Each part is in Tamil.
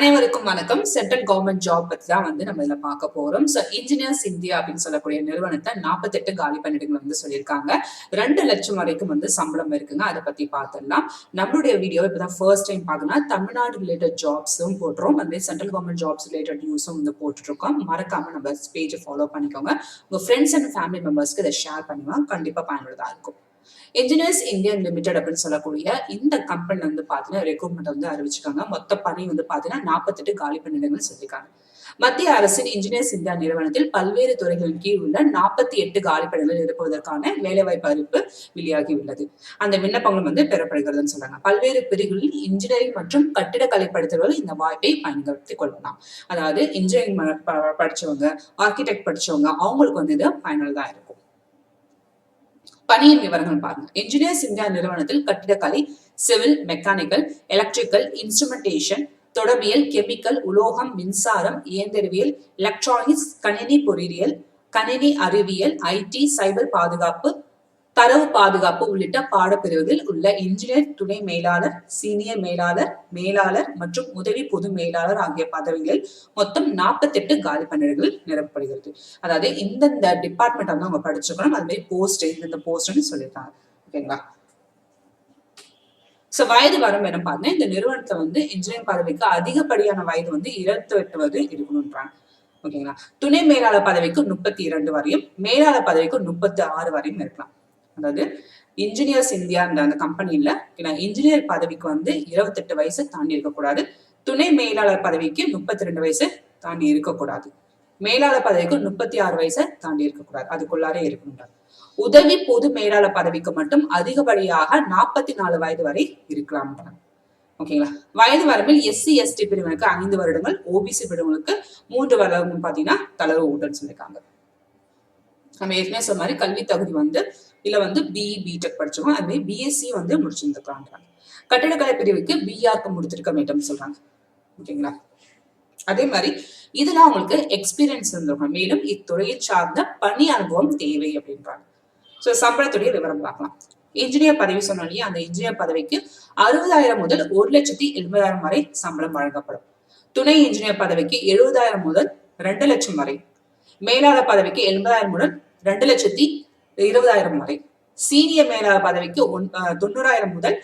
அனைவருக்கும் வணக்கம். சென்ட்ரல் கவர்மெண்ட் ஜாப் பத்தி தான் வந்து நம்ம இதுல பார்க்க போறோம். ஸோ இன்ஜினியர்ஸ் இந்தியா அப்படின்னு சொல்லக்கூடிய நிறுவனத்தை நாற்பத்தெட்டு காலி பணியிடங்கள் வந்து சொல்லியிருக்காங்க. ரெண்டு லட்சம் வரைக்கும் வந்து சம்பளம் இருக்குங்க. அதை பத்தி பார்த்துடலாம். நம்மளுடைய வீடியோ இப்பதான் ஃபர்ஸ்ட் டைம் பார்க்கணும் தமிழ்நாடு ரிலேட்டட் ஜாப்ஸும் போட்டுரும் வந்து சென்ட்ரல் கவர்மெண்ட் ஜாப்ஸ் ரிலேட்டட் நியூஸும் வந்து போட்டுருக்கோம் மறக்காம நம்ம பேஜை ஃபாலோ பண்ணிக்கோங்க. உங்க ஃப்ரெண்ட்ஸ் அண்ட் ஃபேமிலி மெம்பர்ஸ்க்கு இதை ஷேர் பண்ணுவாங்க கண்டிப்பா பயனுள்ளதா இருக்கும். என்ஜினியர்ஸ் இந்தியன் லிமிடெட் அப்படின்னு சொல்லக்கூடிய இந்த கம்பெனி வந்து பாத்தீங்கன்னா ரெக்ரூட்மெண்ட் வந்து அறிவிச்சிருக்காங்க. மொத்த பணி வந்து பாத்தீங்கன்னா நாற்பத்தெட்டு காலி பணியிடங்கள் செஞ்சிருக்காங்க மத்திய அரசின் இன்ஜினியர்ஸ் இந்தியா நிறுவனத்தில் பல்வேறு துறைகளின் கீழ் உள்ள நாற்பத்தி எட்டு காலி பணிகள் நிரப்புவதற்கான வேலைவாய்ப்பு அறிவிப்பு வெளியாகி உள்ளது. அந்த விண்ணப்பங்களும் வந்து பெறப்படுகிறதுன்னு சொல்றாங்க. பல்வேறு பிரிவுகளில் இன்ஜினியரிங் மற்றும் கட்டிடக்கலை படித்தவர்கள் இந்த வாய்ப்பை பயன்படுத்திக் கொள்ளலாம். அதாவது இன்ஜினியரிங் படிச்சவங்க ஆர்கிடெக்ட் படிச்சவங்க அவங்களுக்கு வந்து இது பயனுள்ளதா இருக்கும். பணியின் விவரங்கள் பாருங்க. என்ஜினியர்ஸ் இந்தியா நிறுவனத்தில் கட்டிடக்கலை சிவில் மெக்கானிக்கல் எலக்ட்ரிக்கல் இன்ஸ்ட்ருமெண்டேஷன் தொடர்பியல் கெமிக்கல் உலோகம் மின்சாரம் இயந்திரவியல் எலக்ட்ரானிக்ஸ் கணினி பொறியியல் கணினி அறிவியல் ஐடி சைபர் பாதுகாப்பு தரவு பாதுகாப்பு உள்ளிட்ட பாடப்பிரிவுகளில் உள்ள இன்ஜினியர் துணை மேலாளர் சீனியர் மேலாளர் மேலாளர் மற்றும் உதவி பொது மேலாளர் ஆகிய பதவிகளில் மொத்தம் நாற்பத்தெட்டு காலி பணியிடங்கள் நிரப்பப்படுகிறது. அதாவது இந்தந்த டிபார்ட்மெண்ட் வந்து அவங்க படிச்சுக்கணும். அது மாதிரி போஸ்ட் இந்த போஸ்ட்னு சொல்லியிருக்காங்க. ஓகேங்களா சோ வயது வரம் என்ன பார்த்தா இந்த நிறுவனத்துல வந்து இன்ஜினியரிங் பதவிக்கு அதிகப்படியான வயது வந்து இருபத்தி எட்டு வயது இருக்கணும்ன்றாங்க. ஓகேங்களா துணை மேலாளர் பதவிக்கு முப்பத்தி இரண்டு வரையும் மேலாளர் பதவிக்கு முப்பத்தி ஆறு வரையும் இருக்கலாம். அதாவது இன்ஜினியர்ஸ் இந்தியா அந்த கம்பெனியில இன்ஜினியர் பதவிக்கு வந்து இருபத்தெட்டு வயசு தாண்டி இருக்கக்கூடாது துணை மேலாளர் பதவிக்கு முப்பத்தி ரெண்டு வயசு தாண்டி இருக்கக்கூடாது மேலாளர் பதவிக்கு முப்பத்தி ஆறு வயசை தாண்டி இருக்கக்கூடாது அதுக்குள்ளாரே இருக்கணும் உதவி பொது மேலாளர் பதவிக்கு மட்டும் அதிகப்படியாக நாற்பத்தி நாலு வயது வரை இருக்கலாம் ஓகேங்களா வயது வரம்பில் எஸ்சி எஸ்டி பிரிவினருக்கு ஐந்து வருடங்கள் ஓபிசி பிரிவுகளுக்கு மூன்று வருடங்கள் பாத்தீங்கன்னா தளர்வு ஊட்டல் சொல்லியிருக்காங்க நம்ம ஏற்கனவே சொன்ன மாதிரி கல்வி தகுதி வந்து இல்ல வந்து பிஇ பிடெக் படிச்சவங்க அது மாதிரி பிஎஸ்சி வந்து முடிச்சிருந்துருக்காங்க. கட்டிடக்கலை பிரிவுக்கு பிஆர்க்கு முடித்திருக்க வேண்டும் சொல்றாங்க. ஓகேங்களா? அதே மாதிரி இதுல அவங்களுக்கு எக்ஸ்பீரியன்ஸ் இருந்திருக்கும் மேலும் இத்துறையில் சார்ந்த பணி அனுபவம் தேவை அப்படின்றாங்க. ஸோ சம்பளத்துடைய விவரம் பார்க்கலாம். இன்ஜினியர் பதவி சொன்னோம் அந்த இன்ஜினியர் பதவிக்கு அறுபதாயிரம் முதல் ஒரு லட்சத்தி எண்பதாயிரம் வரை சம்பளம் வழங்கப்படும். துணை இன்ஜினியர் பதவிக்கு எழுபதாயிரம் முதல் ரெண்டு லட்சம் வரை. மேலாளர் பதவிக்கு எண்பதாயிரம் முதல் ரெண்டு லட்சத்தி இருபதாயிரம் வரை. சீனியர் மேலாளர் பதவிக்கு ஒன் தொண்ணூறாயிரம் முதல்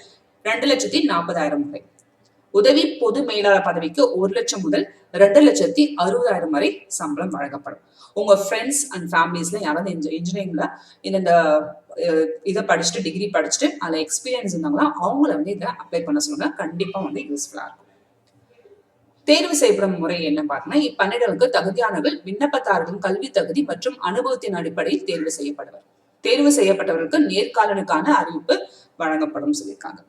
ரெண்டு லட்சத்தி நாற்பதாயிரம் வரை. உதவி பொது மேலாளர் பதவிக்கு ஒரு லட்சம் முதல் ரெண்டு லட்சத்தி அறுபதாயிரம் வரை சம்பளம் வழங்கப்படும். உங்க ஃப்ரெண்ட்ஸ் அண்ட் ஃபேமிலிஸ்ல யாராவது இன்ஜினியரிங்ல இந்த இதை படிச்சுட்டு டிகிரி படிச்சுட்டு அதில் எக்ஸ்பீரியன்ஸ் இருந்தாங்களா அவங்கள வந்து இதை அப்ளை பண்ண சொல்லுங்க. கண்டிப்பா வந்து யூஸ்ஃபுல்லா இருக்கும். தேர்வு செய்யப்படும் முறை என்ன பார்த்தீங்கன்னா இப்பன்னிடங்களுக்கு தகுதியானவர்கள் விண்ணப்பத்தாரர்களின் கல்வி தகுதி மற்றும் அனுபவத்தின் அடிப்படையில் தேர்வு செய்யப்படுவர் தேர்வு செய்யப்பட்டவர்களுக்கு நேர்காலனுக்கான அறிவிப்பு வழங்கப்படும் சொல்லியிருக்காங்க.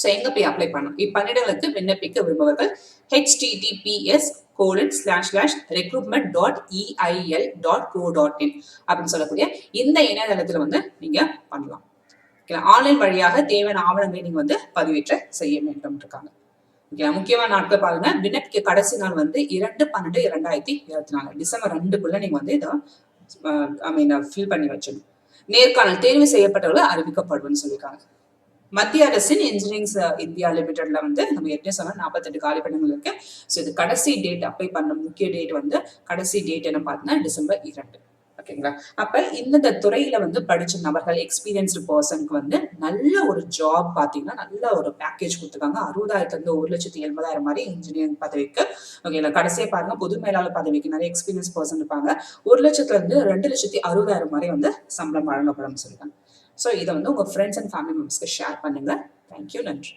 ஸோ எங்க போய் அப்ளை பண்ணும் இப்பன்னிடங்களுக்கு விண்ணப்பிக்க விரும்புவர்கள் HTTPS colon slash slash recruitment dot EIL dot co dot in அப்படின்னு சொல்லக்கூடிய இந்த இணையதளத்தில் வந்து நீங்க பண்ணலாம். ஆன்லைன் வழியாக தேவையான ஆவணங்களை நீங்க வந்து பதிவேற்ற செய்ய வேண்டும் இருக்காங்க. முக்கியமான நாட்கள் பாருங்க. விண்ணப்பிக்க கடைசி நாள் வந்து இரண்டு பன்னெண்டு இரண்டாயிரத்தி இருபத்தி நாலு. டிசம்பர் ரெண்டுக்குள்ள நீங்க வந்து இதை ஐ மீன் ஃபில் பண்ணி வச்சிடணும். நேர்காணல் தேர்வு செய்யப்பட்டவர்கள் அறிவிக்கப்படுவோம்னு சொல்லியிருக்காங்க. மத்திய அரசின் இன்ஜினியரிங்ஸ் இந்தியா லிமிடெட்ல வந்து நம்ம எப்படி சொன்னா நாற்பத்தெட்டு காலி பணிகள் இருக்கு. ஸோ இது கடைசி டேட் அப்ளை பண்ண முக்கிய டேட் வந்து கடைசி டேட் என்ன பார்த்தீங்கன்னா டிசம்பர் இரண்டு. ஓகேங்களா? அப்ப இந்தந்த துறையில வந்து படிச்ச நபர்கள் எக்ஸ்பீரியன்ஸ்டு பர்சனுக்கு வந்து நல்ல ஒரு ஜாப் பாத்தீங்கன்னா நல்ல ஒரு பேக்கேஜ் கொடுத்துருக்காங்க. அறுபதாயிரத்துல இருந்து ஒரு லட்சத்தி எண்பதாயிரம் மாதிரி இன்ஜினியரிங் பதவிக்கு. ஓகேங்களா? கடைசியா பாருங்க பொது மேலாளர் பதவிக்கு நிறைய எக்ஸ்பீரியன்ஸ் பர்சன் இருப்பாங்க. ஒரு லட்சத்துல இருந்து ரெண்டு லட்சத்தி அறுபதாயிரம் மாதிரி வந்து சம்பளம் வழங்கப்படும் சொல்லுங்க ஸோ இதை வந்து உங்க ஃப்ரெண்ட்ஸ் அண்ட் ஃபேமிலி மெம்பர்ஸ்க்கு ஷேர் பண்ணுங்க. தேங்க்யூ நன்றி.